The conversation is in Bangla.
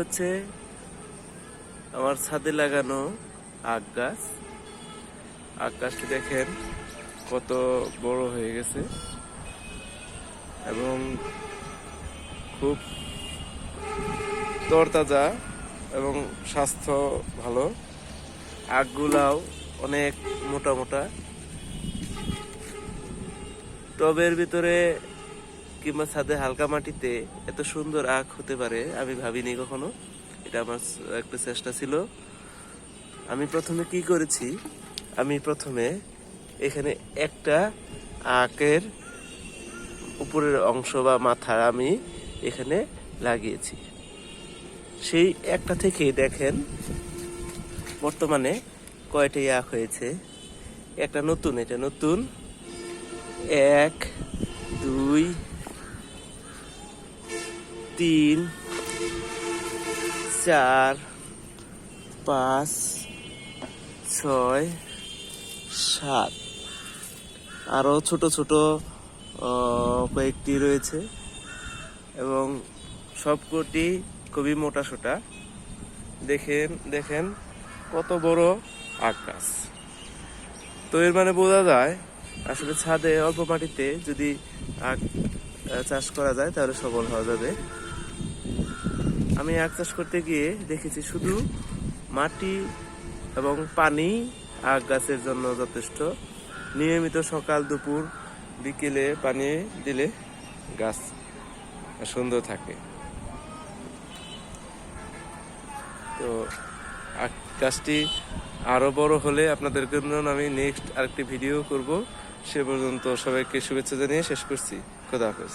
হচ্ছে আমার ছাদে লাগানো আখ গাছ। আখ গাছটি দেখেন কত বড় হয়ে গেছে এবং খুব তরতাজা এবং স্বাস্থ্য ভালো। আখগুলাও অনেক মোটা মোটা। টবের ভিতরে কিংবা ছাদে হালকা মাটিতে এত সুন্দর আখ হতে পারে, আমি ভাবিনি কখনো। এটা আমার একটা চেষ্টা ছিল। আমি প্রথমে কি করেছি, আমি প্রথমে এখানে একটা আখের উপরের অংশ বা মাথা আমি এখানে লাগিয়েছি। সেই একটা থেকে দেখেন, বর্তমানে কয়টি আখ হয়েছে? একটা নতুন, এটা নতুন। এক, দুই তিন, চার, পাঁচ, ছয়, সাত। আরও ছোট ছোট কয়েকটি রয়েছে এবং সবকটি খুবই মোটা সোটা। দেখেন দেখেন কত বড় আকাশ। তো এর মানে বোঝা যায়, আসলে ছাদে অল্প মাটিতে যদি চাষ করা যায়, তাহলে সফল হওয়া যাবে। আমি আখ চাষ করতে গিয়ে দেখেছি শুধু মাটি এবং পানি আখ গাছের জন্য যথেষ্ট। নিয়মিত সকাল, দুপুর, বিকেলে পানি দিলে গাছ সুন্দর থাকে। তো আখ গাছটি আরও বড় হলে আপনাদের জন্য আমি নেক্সট আরেকটি ভিডিও করব। সে পর্যন্ত সবাইকে শুভেচ্ছা জানিয়ে শেষ করছি। খোদা হাফেজ।